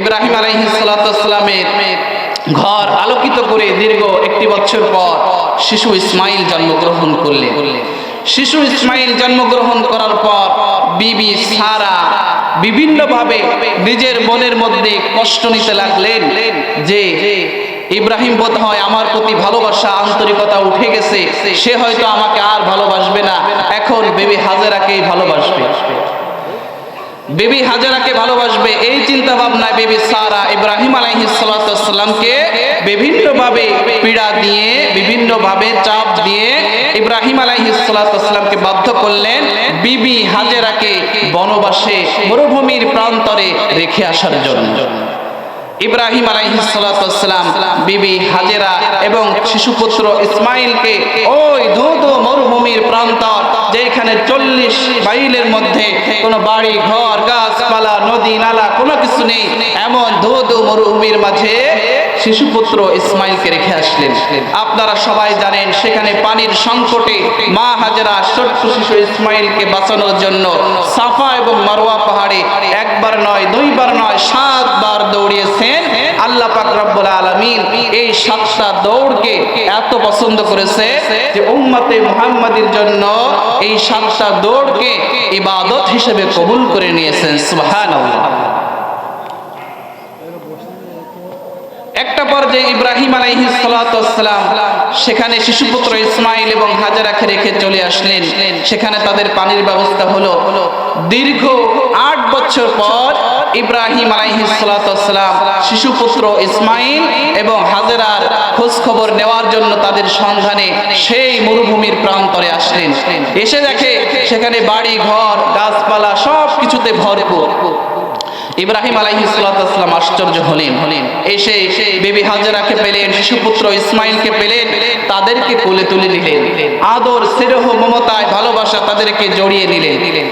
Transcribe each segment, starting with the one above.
ইব্রাহিম আলাইহিসালামের ঘর আলোকিত করে দীর্ঘ একটি বছর পর শিশু ইসমাইল জন্মগ্রহণ করলেন। শিশু ইসমাইল জন্মগ্রহণ করার পর বিবি সারা বিভিন্নভাবে নিজের মনের মধ্যে কষ্ট নিতে লাগলেন যে ইব্রাহিম বোধ হয় আমার প্রতি ভালোবাসা, আন্তরিকতা উঠে গেছে। সে হয়তো আমাকে আর ভালোবাসবে না। এখন বেবি হাজেরাকেই ভালোবাসবে। বেবি হাজারাকে ভালোবাসবে, এই চিন্তা ভাবনায় বেবি সারা ইব্রাহিম আলাইহিসালামকে বিভিন্নভাবে পীড়া দিয়ে, বিভিন্নভাবে চাপ দিয়ে ইব্রাহিম আলাইহিসালামকে বাধ্য করলেন বিবি হাজেরাকে বনবাসে, মরুভূমির প্রান্তরে রেখে আসার জন্য। ইব্রাহিম আলাইহিসালাম বিবি হাজেরা এবং শিশুপুত্র ইসমাইলকে, ওই ধৌধ মরুভূমির প্রান্তর যেখানে চল্লিশ মাইলের মধ্যে কোনো বাড়ি, ঘর, গাছপালা, নদী, নালা, কোনো কিছু নেই, এমন ধৌধ মরুভূমির মাঝে শিশুপুত্র ইসমাইলকে রেখে আসলেন। আপনারা সবাই জানেন, সেখানে পানির সংকটে মা হাজেরা ছোট্ট শিশু ইসমাইলকে বাঁচানোর জন্য সাফা এবং মারোয়া পাহাড়ে একবার নয়, দুইবার নয়, সাতবার দৌড়িয়েছেন। রব্বুল আলামিন এই সাতটা দৌড়কে এত পছন্দ করেছে যে উম্মতে মুহাম্মাদের জন্য এই সাতটা দৌড়কে ইবাদত হিসেবে কবুল করে নিয়েছেন, সুবহানাল্লাহ। একটা পর্যায়ে ইব্রাহিম আলাইহিস সালাম সেখানে শিশুপুত্র ইসমাইল এবং হাজারাকে রেখে চলে আসলেন, সেখানে তাদের পানির ব্যবস্থা হলো। দীর্ঘ আট বছর পর ইব্রাহিম আলাইহিস সালাম শিশুপুত্র ইসমাইল এবং হাজারার খোঁজ খবর নেওয়ার জন্য তাদের সন্ধানে সেই মরুভূমির প্রান্তরে আসলেন। এসে দেখে সেখানে বাড়ি, ঘর, গাছপালা সব কিছুতে ভরপুর। ইব্রাহিম আলাইহিসাল্লাম আশ্চর্য হলেন। হলেন এসে বেবি হাজারাকে পেলেন, শিশুপুত্র ইসমাইলকে পেলেন, তাদেরকে কোলে তুলে নিলেন। আদর, স্নেহ, মমতায় ভালোবাসা তাদেরকে জড়িয়ে নিলেন।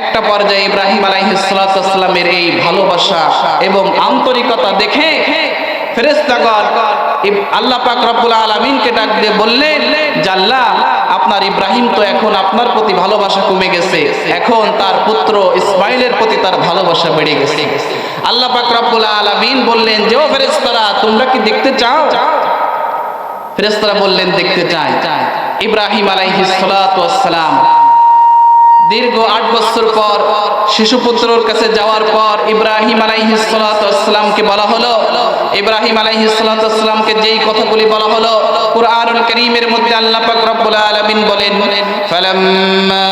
একটা পর্যায়ে ইব্রাহিম আলাইহিসাল্লামের এই ভালোবাসা এবং আন্তরিকতা দেখে ফেরেস্তাগর আল্লাহ পাক রব্বুল আলামিনকে ডাক দিয়ে বললেন, জাল্লা আপনার ইব্রাহিম তো এখন আপনার প্রতি ভালোবাসা কমে গেছে। এখন তার পুত্র ইসমাইলের প্রতি তার ভালোবাসা বেড়ে গেছে। আল্লাহ পাক রব্বুল আলামিন বললেন যে, ও ফেরেশতারা, তোমরা কি দেখতে চাও? ফেরেশতারা বললেন, দেখতে চাই। ইব্রাহিম আলাইহিস সালাম দীর্ঘ আট বছর পর শিশুপুত্রর কাছে যাওয়ার পর ইব্রাহিম আলাইহিসালামকে বলা হলো। ইব্রাহিম আলাইহিসালামকে যেই কথাগুলি বলা হলো, কুরআনুল করিমের মধ্যে আল্লাহ পাক রব্বুল আলামিন বলেন, ফালাম্মা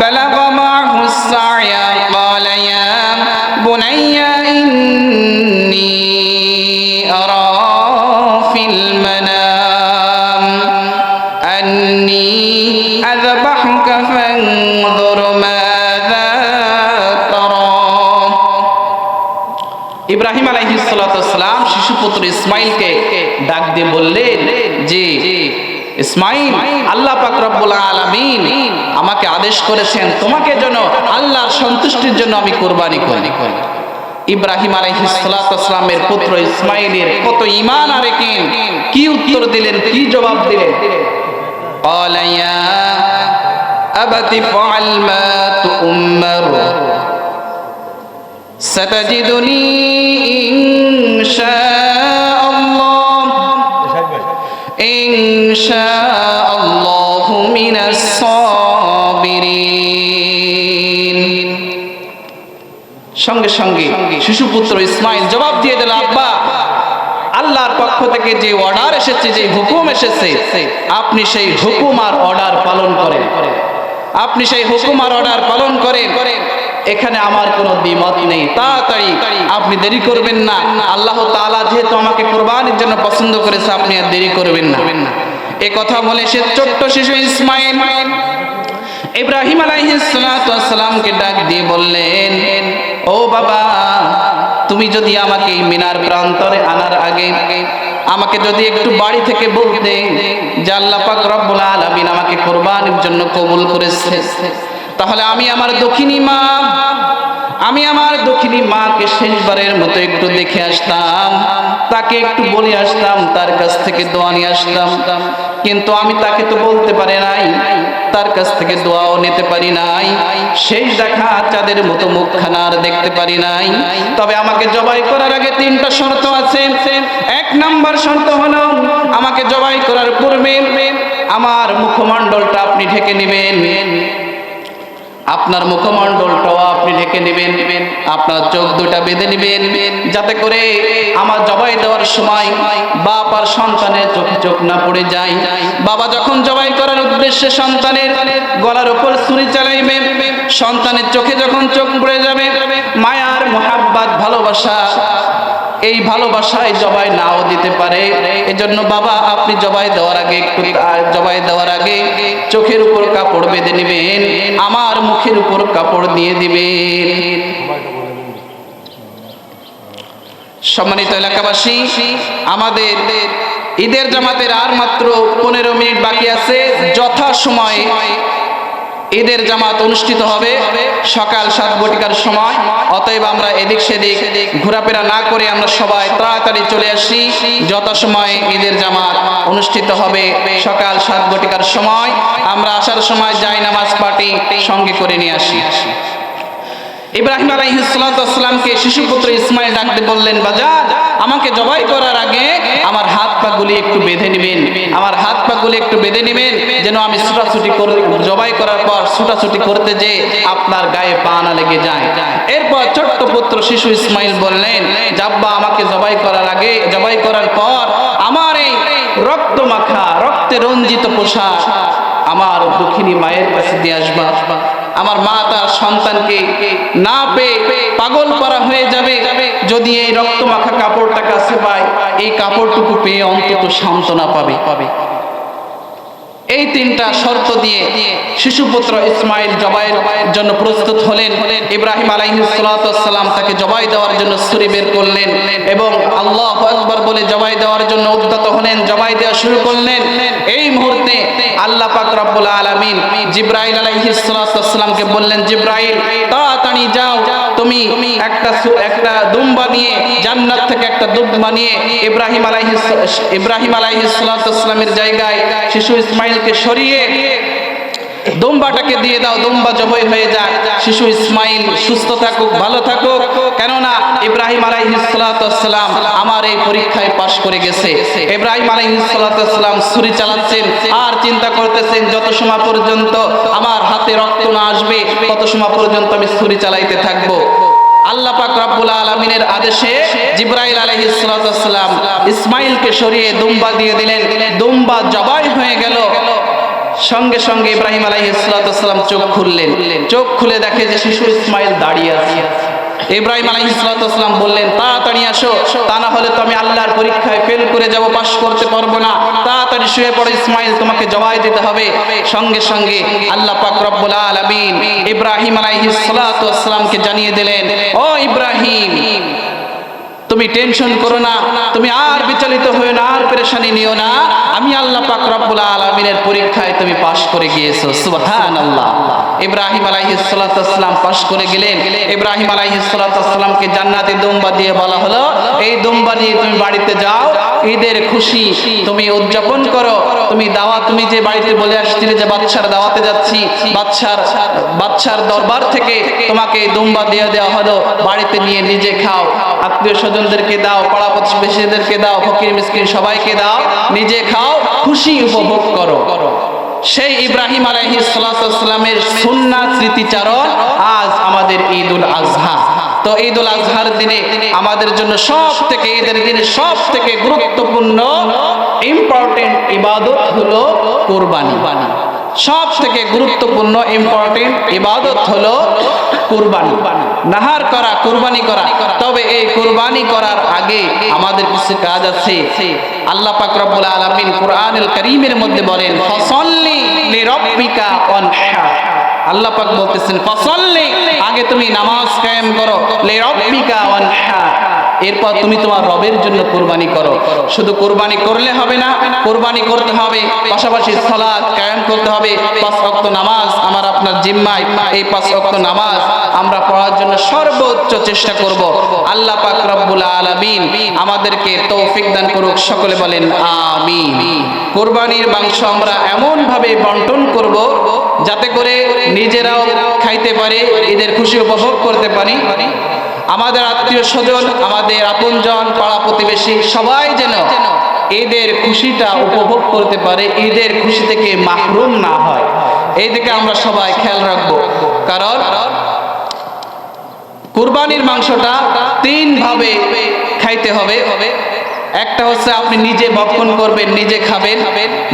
বালাগা মাহু সায়া, ক্বালা ইয়া বুনাইয়া আলাইহিসসালাম শিশুপুত্র ইসমাইলকে ডাক দিয়ে বললেন যে ইসমাইল আল্লাহ পাক রব্বুল আলামিন আমাকে আদেশ করেছেন তোমাকে যেন আল্লাহর সন্তুষ্টির জন্য আমি কোরবানি করি ইব্রাহিম আলাইহিসসালামের পুত্র ইসমাইলের কত ঈমান আর একিন কি উত্তর দিলেন কি জবাব দিলেন قال يا أبت فعل ما تؤمر ستجدني إن شاء الله إن شاء الله من الصابرين সঙ্গে সঙ্গে শিশুপুত্র ইসমাইল জবাব দিয়ে দিল আব্বা আল্লাহর পক্ষ থেকে যে অর্ডার এসেছে যে হুকুম এসেছে আপনি সেই হুকুম আর অর্ডার পালন করেন আপনি সেই হুকুম আর অর্ডার পালন করেন এখানে আমার কোনো দ্বিমত নেই। তাড়াতাড়ি আপনি দেরি করবেন না। আল্লাহ তাআলা যেহেতু আমাকে কোরবানির জন্য পছন্দ করেছে, আপনি আর দেরি করবেন না। এ কথা বলে সে ছোট্ট শিশু ইসমাইল ইব্রাহিম আলাইহিসসালামকে ডাক দিয়ে বললেন, ও বাবা, তুমি যদি আমাকে মিনার প্রান্তরে আনার আগে আমাকে যদি একটু বাড়ি থেকে বলতে যে আল্লাহ পাক রব্বুল আলামিন আমাকে কোরবানির জন্য কবুল করেছে তাহলে আমি আমার দক্ষিণী মা, আমি আমার দক্ষিণী মাকে শেষবারের মতো একটু দেখে আসতাম, তাকে একটু বলে আসতাম, তার কাছ থেকে দোয়া নিয়ে আসতাম। কিন্তু আমি তাকে তো বলতে পারি নাই, তার কাছ থেকে দোয়াও নিতে পারি নাই শেষ দেখা চাঁদের মতো মুখখানা আর দেখতে পারি নাই। তবে আমাকে জবাই করার আগে তিনটা শর্ত আছে। এক নাম্বার শর্ত হলো, আমাকে জবাই করার পূর্বে আমার মুখমণ্ডলটা আপনি ঢেকে নেবেন। আপনার মুখমণ্ডলটাও আপনি ঢেকে নেবেন। আপনার চোখ দুটা বেঁধে নেবেন। যাতে করে আমার জবাই দেওয়ার সময় বাপ আর সন্তানের চোখে চোখ না পড়ে যায়। বাবা যখন জবাই করার উদ্দেশ্যে সন্তানের গলার উপর ছুরি চালাইবেন সন্তানের চোখে যখন চোখ পড়ে যাবে, মায়ার মোহাব্বাত, ভালোবাসা এই ভালোবাসায় জবাই নাও দিতে পারে। এজন্য বাবা, আপনি জবাই দেওয়ার আগে একটু জবাই দেওয়ার আগে চোখের উপর কাপড় বেঁধে নেবেন, আমার মুখের উপর কাপড় দিয়ে দিবেন। সম্মানিত এলাকাবাসী, আমাদের ঈদের জামাতের আর মাত্র পনেরো মিনিট বাকি আছে। যথা সময় ঈদের জামাত অনুষ্ঠিত হবে সকাল সাত ঘটিকার সময়। অতএব আমরা এদিক সেদিক ঘোরাফেরা না করে আমরা সবাই তাড়াতাড়ি চলে আসি। যথাসময়ে ঈদের জামাত অনুষ্ঠিত হবে সকাল সাত ঘটিকার সময়। আমরা আসার সময় যাই নামাজ পার্টি সঙ্গে করে নিয়ে আসি। ইব্রাহিম আলাইহিসসালামকে শিশুপুত্র ইসমাইল ডাকতে বললেন, বাজার, আমাকে জবাই করার আগে আমার হাত পা একটু বেঁধে নেবেন। আমার হাত পা গুলি একটু বেঁধে নেবেন, যেন আমি ছুটাছুটি করে জবাই করার পর ছুটাছুটি করতে যে আপনার গায়ে পা না লেগে যায়। এরপর ছোট্ট পুত্র শিশু ইসমাইল বললেন, জাব্বা, আমাকে জবাই করার আগে জবাই করার পর আমার এই রক্ত মাখা রক্তে রঞ্জিত পোশাক আমার দক্ষিণী মায়ের কাছে দিয়ে আসবা। আমার মা তার সন্তানকে না পেয়ে পাগল করা হয়ে যাবে। যদি এই রক্ত মাখা কাপড়টা কাছে পায় এই কাপড়টুকু পেয়ে অন্তত সান্ত্বনা পাবে। পাবে। এই তিনটা শর্ত দিয়ে শিশুপুত্র ইসমাইল জবাইয়ের জন্য প্রস্তুত হলেন। ইব্রাহিম আলাইহিসসালাম তাকে জবাই দেওয়ার জন্য ছুরি বের করলেন এবং আল্লাহ আকবার বলে জবাই দেওয়ার জন্য উদ্যত হলেন জবাই দেওয়া শুরু করলেন। এই মুহূর্তে আল্লাহ পাক রব্বুল আলামিন জিব্রাইল আলাইহিসসালামকে বললেন জিব্রাইল তাড়াতাড়ি যাও। তুমি একটা একটা দুম্বা নিয়ে জান্নাত থেকে একটা দুম্বা নিয়ে ইব্রাহিম আলাইহিস ইব্রাহিম আলাইহিস সালামের জায়গায় শিশু ইসমাইলকে সরিয়ে দুম্বাটাকে দিয়ে দাও, দুম্বা জবাই হয়ে যাক। শিশু ইসমাইল, সুস্থ থাকুক, ভালো থাকুক। কেননা ইব্রাহিম আলাইহিসসালাম আমার এই পরীক্ষায় পাশ করে গেছে। ইব্রাহিম আলাইহিসসালাম ছুরি চালাচ্ছেন, আর চিন্তা করতেছেন, যত সময় পর্যন্ত আমার হাতে রক্ত না আসবে, তত সময় পর্যন্ত আমি ছুরি চালাইতে থাকব। আল্লাহ পাক রব্বুল আলামিনের আদেশে জিব্রাইল আলাইহিস সালাম ইসমাইলকে সরিয়ে দুম্বা দিয়ে দিলেন। দুম্বা জবাই হয়ে গেল। সঙ্গে সঙ্গে ইব্রাহিম আলাইহিসসালাম চোখ খুললেন। চোখ খুলে দেখে যে শিশু ইসমাইল দাঁড়িয়ে আছে। ইব্রাহিম আলাইহিসসালাম বললেন, তাড়াতাড়ি আসো। তা না হলে তো আমি আল্লাহর পরীক্ষায় ফেল করে যাব, পাশ করতে পারব না। তাড়াতাড়ি শুয়ে পড়ো, ইসমাইল, তোমাকে জবাই দিতে হবে। সঙ্গে সঙ্গে আল্লাহ পাক রব্বুল আলামিন ইব্রাহিম আলাইহিসসালামকে জানিয়ে দিলেন, ও ইব্রাহিম তুমি টেনশন করো না, তুমি আর বিচলিত হয়ে না, আর পেরেশানি নিও না। আমি আল্লাহ পাক রব্বুল আলামিনের পরীক্ষায় তুমি পাশ করে গিয়েছো, সুবহানাল্লাহ। ইব্রাহিম আলাইহিস ওয়াসসালাম পাশ করে গেলেন। ইব্রাহিম আলাইহিস জান্নাতে জান্নাতি দুম্বা দিয়ে বলা হলো, এই দুম্বা নিয়ে তুমি বাড়িতে যাও ঈদের খুশি, তুমি উদযাপন করো। তুমি দাওয়া তুমি যে বাড়িতে বলে আসছিলে যে বাচ্চার দাওয়াতে যাচ্ছি, বাচ্চার বাচ্চার দরবার থেকে তোমাকে দুম্বা দিয়ে দেওয়া হলো। বাড়িতে নিয়ে নিজে খাও। আত্মীয় স্বজনদেরকে দাও, পাড়া প্রতিবেশীদেরকে দাও, ফকির, মিসকিন সবাইকে দাও, নিজে খাও, খুশি উপভোগ করো। সেই ইব্রাহিম আলাইহিস সালামের সুন্নাহ স্মৃতিচারণ আজ আমাদের ঈদুল আজহা। তো ঈদুল আজহার দিনে আমাদের জন্য সব থেকে ঈদের দিনে সব থেকে গুরুত্বপূর্ণ ইম্পর্টেন্ট ইবাদত হলো কোরবানি। সব থেকে গুরুত্বপূর্ণ ইম্পর্টেন্ট ইবাদত হলো কুরবানি। নাহার করা, কুরবানি করা। তবে এই কুরবানি করার আগে আমাদের কিছু কাজ আছে। আল্লাহ পাক রব্বুল আলামিন কোরআনুল কারীমের মধ্যে বলেন, ফসল্লি লিরাব্বিকা ওয়ানহার আল্লাহ পাক বলতেছেন ফসল্লি আগে তুমি নামাজ কায়েম করো। লে রব্বিকা ওয়ানহার এরপর তুমি তোমার রবের জন্য কোরবানি করো। শুধু কোরবানি করলে হবে না, কোরবানি করতে হবে, পাশাপাশি সালাদ কায়েম করতে হবে। পাঁচ ওয়াক্ত নামাজ আমার আপনার জিম্মায়। এই পাঁচ ওয়াক্ত নামাজ আমরা পড়ার জন্য সর্বোচ্চ চেষ্টা করব। আল্লাহ পাক রব্বুল আলামিন আমাদেরকে তৌফিক দান করুক, সকলে বলেন আমিন। কোরবানির মাংস আমরা এমন ভাবে বন্টন করব যাতে করে নিজেরাও খাইতে পারে, ঈদের খুশি উপভোগ করতে পারি। আমাদের আত্মীয় স্বজন, আমাদের আপনজন, পাড়া প্রতিবেশী, সবাই যেন ঈদের খুশিটা উপভোগ করতে পারে ঈদের খুশি থেকে মাহরুম না হয়। এই দিকে আমরা সবাই খেয়াল রাখব। কারণ কুরবানির মাংসটা তিন ভাবে খাইতে হবে। একটা হচ্ছে আপনি নিজে ভক্ষণ করবেন, নিজে খাবেন,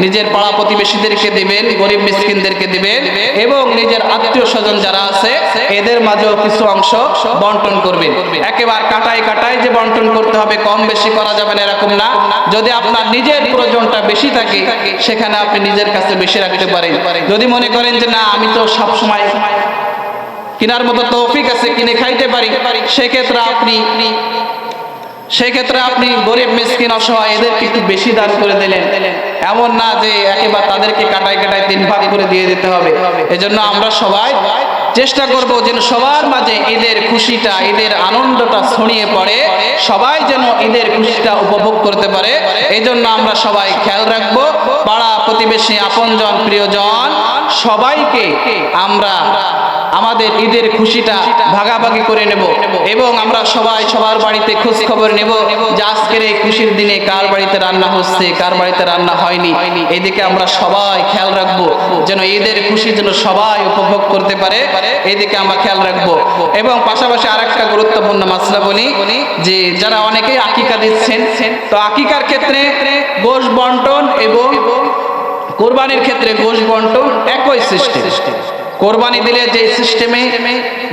নিজের পাড়া প্রতিবেশীদেরকে দিবেন, গরিব মিসকিনদেরকে দিবেন, এবং নিজের আত্মীয় স্বজন যারা আছে, এদের মাঝেও কিছু অংশ বন্টন করবেন। একেবারে কাটাই কাটাই যে বন্টন করতে হবে, কম বেশি করা যাবে না, এরকম না। যদি আপনার নিজের প্রয়োজনটা বেশি থাকে, সেখানে আপনি নিজের কাছে বেশি রাখতে পারেন। যদি মনে করেন যে, না, আমি তো সব সময় কেনার মতো তৌফিক আছে, কিনে খাইতে পারি, সেক্ষেত্রে আপনি সেক্ষেত্রে আপনি গরিব, মিসকিন, অসহায়, এদেরকে একটু বেশি দান করে দিলেন। এমন না যে একেবারে তাদেরকে কাটায় কাটায় তিন ভাগ করে দিয়ে দিতে হবে। এজন্য আমরা সবাই চেষ্টা করব যেন সবার মাঝে ঈদের খুশিটা ঈদের আনন্দটা ছড়িয়ে পড়ে, সবাই যেন ঈদের খুশিটা উপভোগ করতে পারে। এই জন্য আমরা সবাই খেয়াল রাখব, পাড়া প্রতিবেশী, আপনজন, প্রিয়জন, সবাইকে আমরা আমাদের ঈদের খুশিটা ভাগাভাগি করে নেব এবং আমরা সবাই সবার বাড়িতে খোঁজ খবর নেব যে আজকের এই খুশির দিনে কার বাড়িতে রান্না হচ্ছে, কার বাড়িতে রান্না হয়নি। এদিকে আমরা সবাই খেয়াল রাখব ঈদের যেন সবাই উপভোগ করতে পারে, এদিকে আমরা খেয়াল রাখব। এবং পাশাপাশি আর একটা গুরুত্বপূর্ণ মাসলা বলি, যে যারা অনেকেই আকিকা দিচ্ছেন, তো আকিকার ক্ষেত্রে গোশ বন্টন এবং কোরবানির ক্ষেত্রে গোষ বন্টন একই সৃষ্টি কোরবানি দিলে যে সিস্টেমে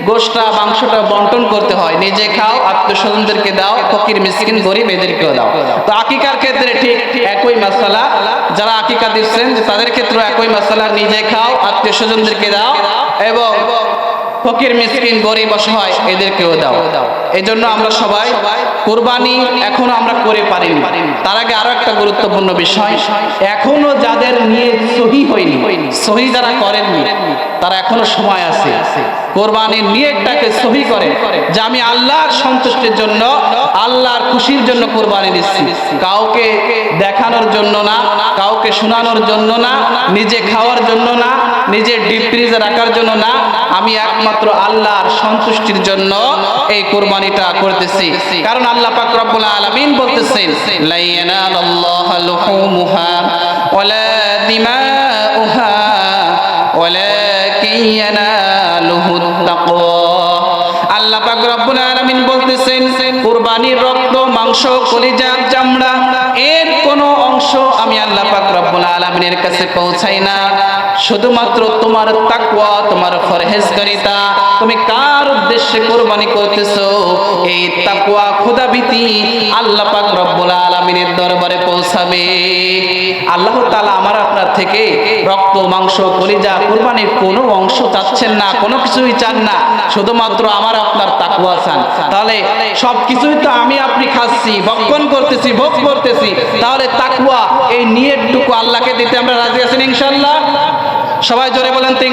গোশটা মাংসটা বন্টন করতে হয়। নিজে খাও আত্মীয় স্বজনদেরকে দাও, ফকির, মিসকিন, গরিব, এদেরকেও দাও। তো আকিকার ক্ষেত্রে ঠিক একই মশালা যারা আকিকা দিচ্ছেন, যে তাদের ক্ষেত্রে একই মশালা নিজে খাও আত্মীয় স্বজনদেরকে দাও এবং ফকির, মিসকিন, গরিব, অসহায় এদেরকেও দাও। এই জন্য আমরা সবাই কোরবানি এখনও আমরা করে পারিনি। তার আগে আরও একটা গুরুত্বপূর্ণ বিষয়। এখনও যাদের নিয়ে সহি হয়নি, সহি যারা করেননি, তারা এখনও সময় আছে। কোরবানির নিয়তটাকে সহি করে যে আমি আল্লাহর সন্তুষ্টির জন্য, আল্লাহর খুশির জন্য কোরবানি দিচ্ছি। কাউকে দেখানোর জন্য না, কাউকে শোনানোর জন্য না, নিজে খাওয়ার জন্য না, নিজের ডিপ ফ্রিজে রাখার জন্য না, আমি একমাত্র আল্লাহর সন্তুষ্টির জন্য এই কোরবানিটা করতেছি। কারণ আল্লাহ পাক রব্বুল আলামিন বলতেছেন লা ইয়ানালাল্লাহু লুহুমুহা ওয়ালা দিমাউহা ওয়ালাকিন আমি আল্লাহ পাক রব্বুল আলামিনের কাছে পৌঁছাই না। শুধুমাত্র তোমার তাকওয়া, তোমার ফরহেজকারিতা তুমি কার উদ্দেশ্যে কোরবানি করতেছো? এই তাকওয়া খোদাবিতি আল্লাহ পাক রব্বুল আলামিনের দরবারে পৌঁছাবে। আল্লাহ তালা আমার আপনার থেকে রক্ত, মাংস, কলিজা, কুরবানির কোনো অংশ চাচ্ছেন না, কোনো কিছুই চান না, শুধুমাত্র আমার আপনার তাকওয়া চান। তাহলে সব কিছুই তো আমি আপনি খাচ্ছি, ভক্ষণ করতেছি, ভোগ করতেছি। তাহলে তাকুয়া এই নিয়তটুকু আল্লাহকে দিতে আমরা রাজি আছেন ইনশাল্লাহ সবাই জোরে বলেন তো